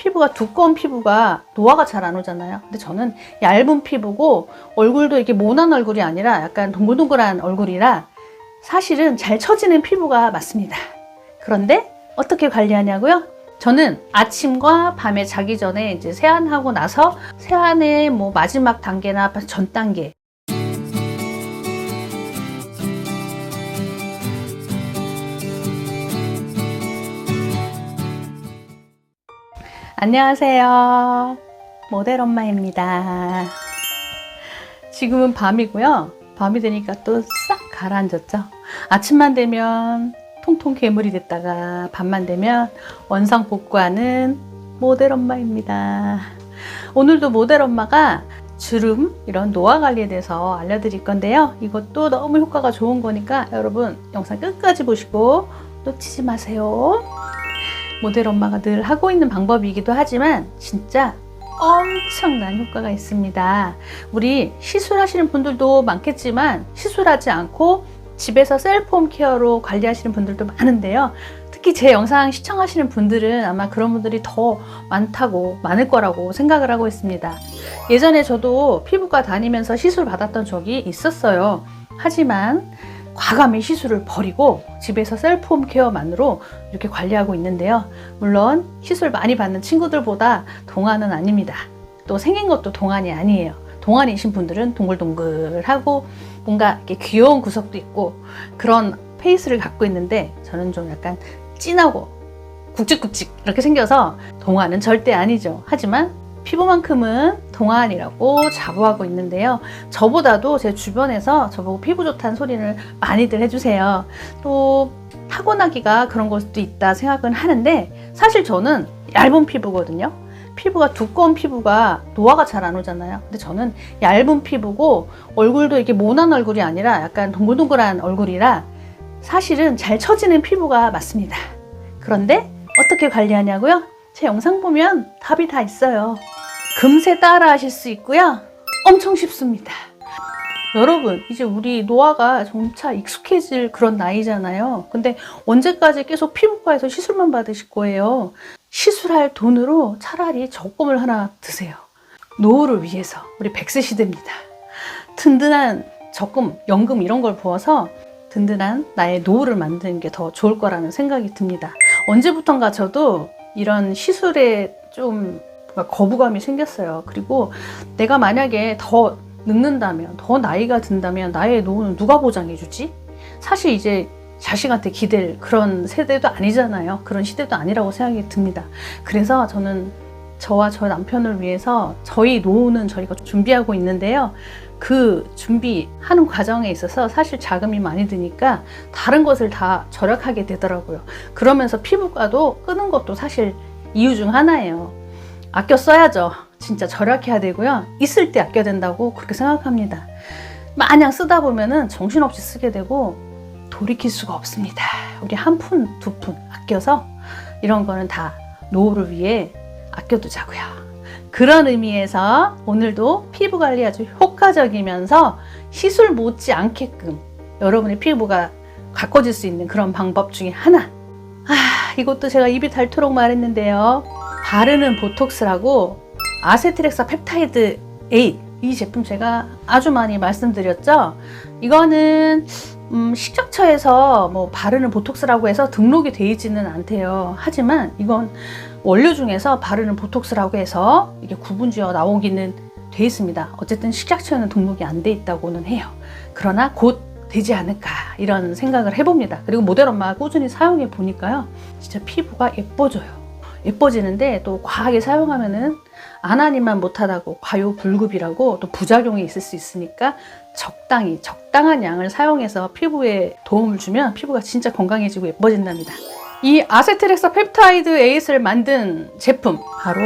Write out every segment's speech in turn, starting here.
피부가 두꺼운 피부가 노화가 잘 안 오잖아요. 근데 저는 얇은 피부고 얼굴도 이렇게 모난 얼굴이 아니라 약간 동글동글한 얼굴이라 사실은 잘 처지는 피부가 맞습니다. 그런데 어떻게 관리하냐고요? 저는 아침과 밤에 자기 전에 이제 세안하고 나서 세안의 뭐 마지막 단계나 전 단계 안녕하세요. 모델 엄마입니다. 지금은 밤이고요. 밤이 되니까 또 싹 가라앉았죠. 아침만 되면 통통 괴물이 됐다가 밤만 되면 원상 복구하는 모델 엄마입니다. 오늘도 모델 엄마가 주름 이런 노화 관리에 대해서 알려드릴 건데요. 이것도 너무 효과가 좋은 거니까 여러분 영상 끝까지 보시고 놓치지 마세요. 모델 엄마가 늘 하고 있는 방법이기도 하지만 진짜 엄청난 효과가 있습니다. 우리 시술하시는 분들도 많겠지만 시술하지 않고 집에서 셀프홈 케어로 관리하시는 분들도 많은데요. 특히 제 영상 시청하시는 분들은 아마 그런 분들이 더 많다고 많을 거라고 생각을 하고 있습니다. 예전에 저도 피부과 다니면서 시술 받았던 적이 있었어요. 하지만 과감히 시술을 버리고 집에서 셀프홈 케어만으로 이렇게 관리하고 있는데요. 물론 시술 많이 받는 친구들보다 동안은 아닙니다. 또 생긴 것도 동안이 아니에요. 동안이신 분들은 동글동글하고 뭔가 이렇게 귀여운 구석도 있고 그런 페이스를 갖고 있는데 저는 좀 약간 진하고 굵직굵직 이렇게 생겨서 동안은 절대 아니죠. 하지만 피부만큼은 동안이라고 자부하고 있는데요. 저보다도 제 주변에서 저보고 피부 좋다는 소리를 많이들 해주세요. 또 타고나기가 그런 걸 수도 있다 생각은 하는데 사실 저는 얇은 피부거든요. 피부가 두꺼운 피부가 노화가 잘 안 오잖아요. 근데 저는 얇은 피부고 얼굴도 이렇게 모난 얼굴이 아니라 약간 동글동글한 얼굴이라 사실은 잘 처지는 피부가 맞습니다. 그런데 어떻게 관리하냐고요? 제 영상 보면 답이 다 있어요. 금세 따라 하실 수 있고요. 엄청 쉽습니다. 여러분, 이제 우리 노화가 점차 익숙해질 그런 나이잖아요. 근데 언제까지 계속 피부과에서 시술만 받으실 거예요? 시술할 돈으로 차라리 적금을 하나 드세요. 노후를 위해서. 우리 100세 시대입니다. 든든한 적금, 연금 이런 걸 부어서 든든한 나의 노후를 만드는 게 더 좋을 거라는 생각이 듭니다. 언제부턴가 저도 이런 시술에 좀 거부감이 생겼어요. 그리고 내가 만약에 더 늙는다면, 더 나이가 든다면 나의 노후는 누가 보장해주지? 사실 이제 자식한테 기댈 그런 세대도 아니잖아요. 그런 시대도 아니라고 생각이 듭니다. 그래서 저는 저와 저 남편을 위해서 저희 노후는 저희가 준비하고 있는데요. 그 준비하는 과정에 있어서 사실 자금이 많이 드니까 다른 것을 다 절약하게 되더라고요. 그러면서 피부과도 끄는 것도 사실 이유 중 하나예요. 아껴 써야죠. 진짜 절약해야 되고요. 있을 때 아껴야 된다고 그렇게 생각합니다. 마냥 쓰다 보면은 정신없이 쓰게 되고 돌이킬 수가 없습니다. 우리 한 푼, 두 푼 아껴서 이런 거는 다 노후를 위해 아껴두자고요. 그런 의미에서 오늘도 피부 관리 아주 효과적이면서 시술 못지 않게끔 여러분의 피부가 가꿔질 수 있는 그런 방법 중에 하나. 아, 이것도 제가 입이 닳도록 말했는데요. 바르는 보톡스라고 아세트렉사 펩타이드 A 이 제품 제가 아주 많이 말씀드렸죠. 이거는 음, 식약처에서 뭐 바르는 보톡스라고 해서 등록이 돼 있지는 않대요. 하지만 이건 원료 중에서 바르는 보톡스라고 해서 이게 구분지어 나오기는 돼 있습니다. 어쨌든 식약처에는 등록이 안 돼 있다고는 해요. 그러나 곧 되지 않을까 이런 생각을 해봅니다. 그리고 모델 엄마가 꾸준히 사용해 보니까요. 진짜 피부가 예뻐져요. 예뻐지는데 또 과하게 사용하면은 안 하니만 못하다고 과요불급이라고 또 부작용이 있을 수 있으니까 적당히 적당한 양을 사용해서 피부에 도움을 주면 피부가 진짜 건강해지고 예뻐진답니다. 이 아세트렉사 펩타이드 에잇을 만든 제품 바로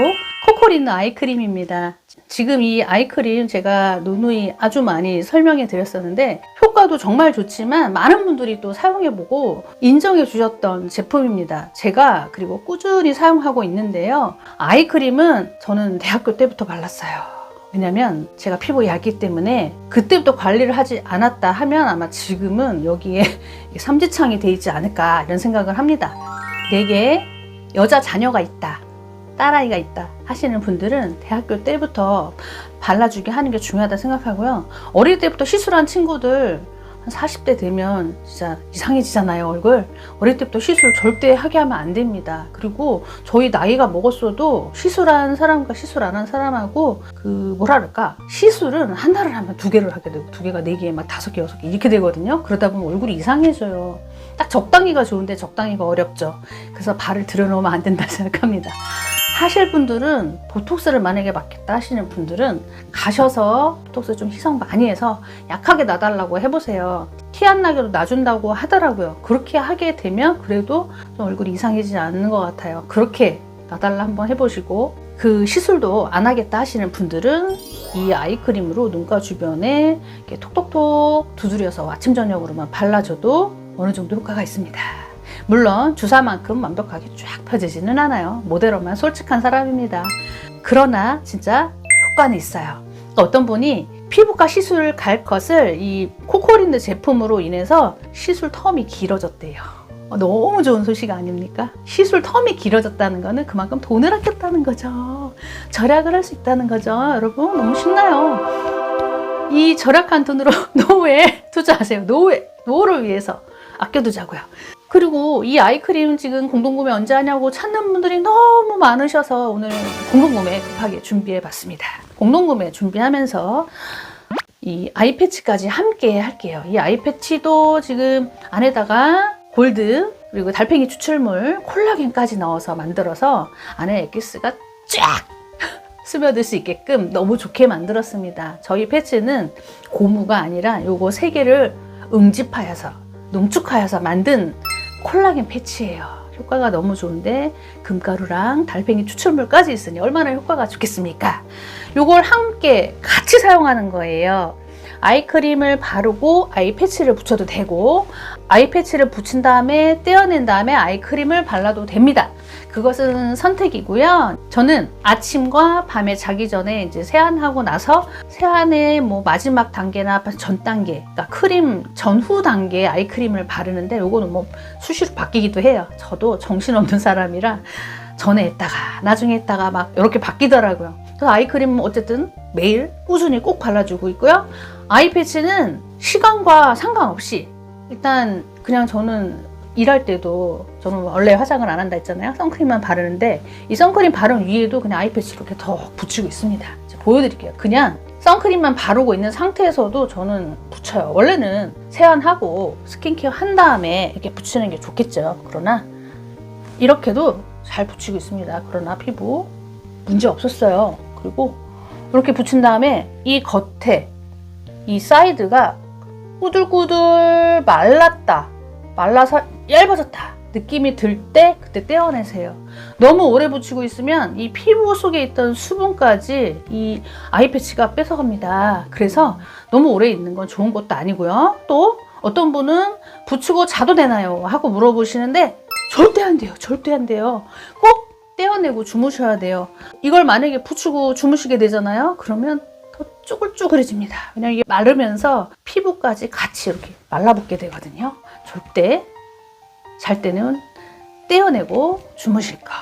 코코리는 아이크림입니다. 지금 이 아이크림 제가 누누이 아주 많이 설명해 드렸었는데 효과도 정말 좋지만 많은 분들이 또 사용해보고 인정해 주셨던 제품입니다. 제가 그리고 꾸준히 사용하고 있는데요. 아이크림은 저는 대학교 때부터 발랐어요. 왜냐면 제가 피부 얇기 때문에 그때부터 관리를 하지 않았다 하면 아마 지금은 여기에 삼지창이 돼 있지 않을까 이런 생각을 합니다. 내게 여자 자녀가 있다. 딸아이가 있다 하시는 분들은 대학교 때부터 발라주게 하는 게 중요하다 생각하고요. 어릴 때부터 시술한 친구들 한 40대 되면 진짜 이상해지잖아요, 얼굴. 어릴 때부터 시술 절대 하게 하면 안 됩니다. 그리고 저희 나이가 먹었어도 시술한 사람과 시술 안 한 사람하고 그 뭐라 그럴까? 시술은 한 달을 하면 두 개를 하게 되고 두 개가 네 개, 막 다섯 개, 여섯 개 이렇게 되거든요. 그러다 보면 얼굴이 이상해져요. 딱 적당히가 좋은데 적당히가 어렵죠. 그래서 발을 들여놓으면 안 된다 생각합니다. 하실 분들은 보톡스를 만약에 맞겠다 하시는 분들은 가셔서 보톡스 좀 희석 많이 해서 약하게 놔달라고 해보세요. 티 안 나게도 놔준다고 하더라고요. 그렇게 하게 되면 그래도 좀 얼굴이 이상해지지 않는 것 같아요. 그렇게 놔달라 한번 해보시고 그 시술도 안 하겠다 하시는 분들은 이 아이크림으로 눈가 주변에 톡톡톡 두드려서 아침 저녁으로만 발라줘도 어느 정도 효과가 있습니다. 물론 주사만큼 완벽하게 쫙 펴지지는 않아요. 모델로만 솔직한 사람입니다. 그러나 진짜 효과는 있어요. 어떤 분이 피부과 시술 갈 것을 이 코코린드 제품으로 인해서 시술 텀이 길어졌대요. 어, 너무 좋은 소식 아닙니까? 시술 텀이 길어졌다는 거는 그만큼 돈을 아꼈다는 거죠. 절약을 할 수 있다는 거죠. 여러분, 너무 신나요. 이 절약한 돈으로 노후에 투자하세요. 노후에, 노후를 위해서 아껴두자고요. 그리고 이 아이크림 지금 공동구매 언제 하냐고 찾는 분들이 너무 많으셔서 오늘 공동구매 급하게 준비해 봤습니다. 공동구매 준비하면서 이 아이 패치까지 함께 할게요. 이 아이 패치도 지금 안에다가 골드 그리고 달팽이 추출물 콜라겐까지 넣어서 만들어서 안에 엑기스가 쫙 스며들 수 있게끔 너무 좋게 만들었습니다. 저희 패치는 고무가 아니라 요거 세 개를 응집하여서 농축하여서 만든 콜라겐 패치예요. 효과가 너무 좋은데 금가루랑 달팽이 추출물까지 있으니 얼마나 효과가 좋겠습니까? 요걸 함께 같이 사용하는 거예요. 아이크림을 바르고 아이 패치를 붙여도 되고 아이 패치를 붙인 다음에 떼어낸 다음에 아이크림을 발라도 됩니다. 그것은 선택이고요. 저는 아침과 밤에 자기 전에 이제 세안하고 나서 세안의 뭐 마지막 단계나 전 단계, 그러니까 크림 전후 단계 아이크림을 바르는데 요거는 뭐 수시로 바뀌기도 해요. 저도 정신없는 사람이라 전에 했다가 나중에 했다가 막 이렇게 바뀌더라고요. 그래서 아이크림은 어쨌든 매일 꾸준히 꼭 발라주고 있고요. 아이 패치는 시간과 상관없이 일단 그냥 저는 일할 때도 저는 원래 화장을 안 한다 했잖아요. 선크림만 바르는데 이 선크림 바른 위에도 그냥 아이패치 이렇게 더 붙이고 있습니다. 보여드릴게요. 그냥 선크림만 바르고 있는 상태에서도 저는 붙여요. 원래는 세안하고 스킨케어 한 다음에 이렇게 붙이는 게 좋겠죠. 그러나 이렇게도 잘 붙이고 있습니다. 그러나 피부 문제 없었어요. 그리고 이렇게 붙인 다음에 이 겉에 이 사이드가 꾸들꾸들 말랐다. 말라서 얇아졌다. 느낌이 들 때 그때 떼어내세요. 너무 오래 붙이고 있으면 이 피부 속에 있던 수분까지 이 아이패치가 뺏어갑니다. 그래서 너무 오래 있는 건 좋은 것도 아니고요. 또 어떤 분은 붙이고 자도 되나요? 하고 물어보시는데 절대 안 돼요. 절대 안 돼요. 꼭 떼어내고 주무셔야 돼요. 이걸 만약에 붙이고 주무시게 되잖아요. 그러면 더 쭈글쭈글해집니다. 왜냐면 이게 마르면서 피부까지 같이 이렇게 말라붙게 되거든요. 절대 잘 때는 떼어내고 주무실 거.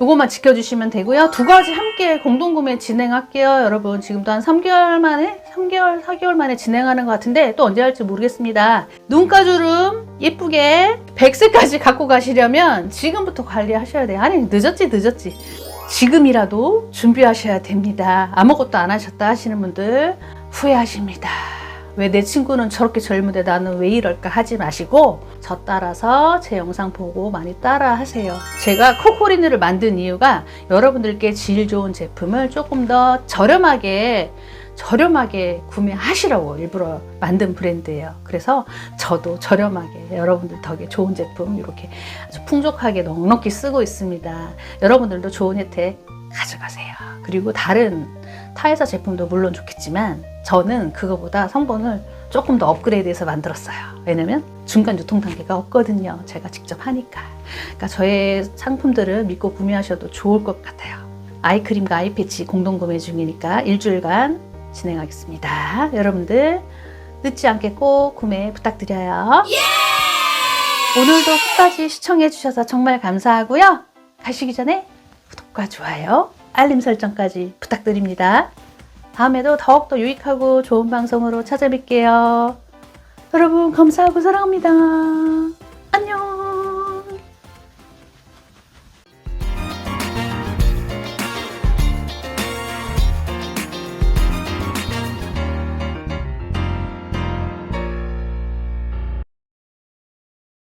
요것만 지켜주시면 되고요. 두 가지 함께 공동구매 진행할게요. 여러분 지금도 한 3개월 만에 3개월 4개월 만에 진행하는 것 같은데 또 언제 할지 모르겠습니다. 눈가주름 예쁘게 100세까지 갖고 가시려면 지금부터 관리하셔야 돼요. 아니 늦었지 늦었지. 지금이라도 준비하셔야 됩니다. 아무것도 안 하셨다 하시는 분들 후회하십니다. 왜 내 친구는 저렇게 젊은데 나는 왜 이럴까 하지 마시고 저 따라서 제 영상 보고 많이 따라 하세요. 제가 코코리누를 만든 이유가 여러분들께 질 좋은 제품을 조금 더 저렴하게 저렴하게 구매하시라고 일부러 만든 브랜드예요. 그래서 저도 저렴하게 여러분들 덕에 좋은 제품 이렇게 아주 풍족하게 넉넉히 쓰고 있습니다. 여러분들도 좋은 혜택 가져가세요. 그리고 다른 타회사 제품도 물론 좋겠지만 저는 그거보다 성분을 조금 더 업그레이드해서 만들었어요. 왜냐면 중간 유통 단계가 없거든요. 제가 직접 하니까. 그러니까 저의 상품들을 믿고 구매하셔도 좋을 것 같아요. 아이크림과 아이패치 공동 구매 중이니까 일주일간 진행하겠습니다. 여러분들 늦지 않게 꼭 구매 부탁드려요. 오늘도 끝까지 시청해 주셔서 정말 감사하고요. 가시기 전에 구독 구독과 좋아요, 알림 설정까지 부탁드립니다. 다음에도 더욱더 유익하고 좋은 방송으로 찾아뵐게요. 여러분, 감사하고 사랑합니다.